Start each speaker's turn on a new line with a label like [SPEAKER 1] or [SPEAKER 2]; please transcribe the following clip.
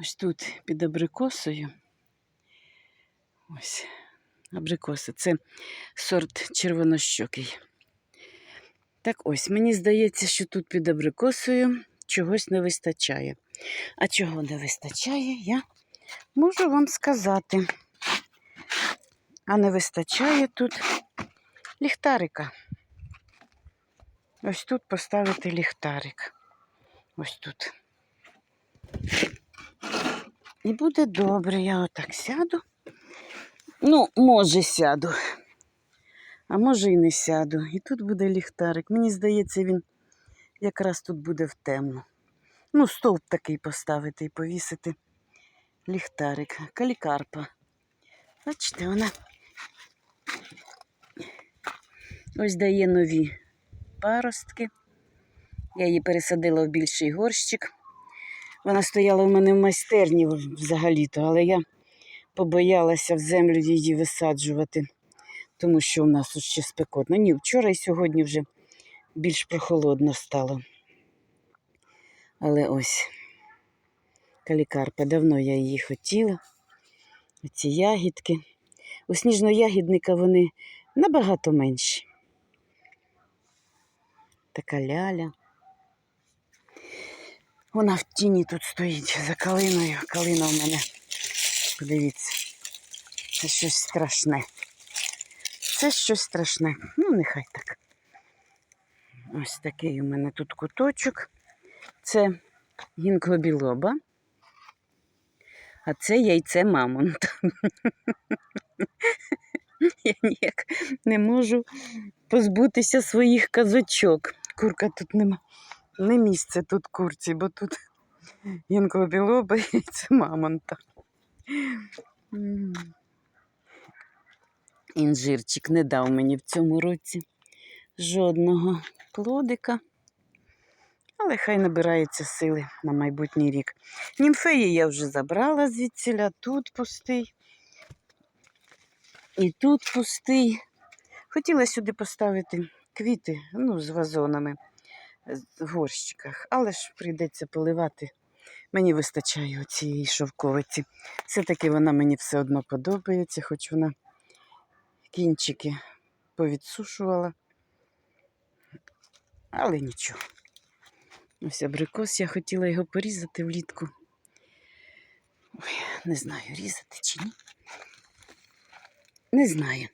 [SPEAKER 1] Ось тут під абрикосою. Ось абрикоси. Це сорт червонощокий. Так ось, мені здається, що тут під абрикосою чогось не вистачає. А чого не вистачає, я можу вам сказати. А не вистачає тут ліхтарика. Ось тут поставити ліхтарик. Ось тут. І буде добре, я отак сяду. Ну, може, сяду. А може і не сяду. І тут буде ліхтарик. Мені здається, він якраз тут буде в темну. Ну, стовп такий поставити і повісити ліхтарик. Калікарпа. Бачите, вона ось дає нові паростки. Я її пересадила в більший горщик. Вона стояла в мене в майстерні взагалі-то, але я побоялася в землю її висаджувати, тому що у нас ще спекотно. Ні, вчора і сьогодні вже більш прохолодно стало. Але ось калікарпа, давно я її хотіла. Оці ягідки. У сніжноягідника вони набагато менші. Така ляля. Вона в тіні тут стоїть за калиною. Калина в мене, подивіться, це щось страшне. Це щось страшне. Ну, нехай так. Ось такий у мене тут куточок. Це гінкобілоба, а це яйце мамонта. Я ніяк не можу позбутися своїх казочок. Курка тут нема. Не місце тут курці, бо тут гінкобілоба і яйце мамонта. Інжирчик не дав мені в цьому році жодного плодика. Але хай набирається сили на майбутній рік. Німфеї я вже забрала звідсіля, тут пустий. І тут пустий. Хотіла сюди поставити квіти ну, з вазонами в горщиках, але ж прийдеться поливати. Мені вистачає цієї шовковиці. Все-таки вона мені все одно подобається, хоч вона кінчики повідсушувала. Але нічого. Ось абрикос, я хотіла його порізати влітку. Ой, не знаю, різати чи ні. Не знаю.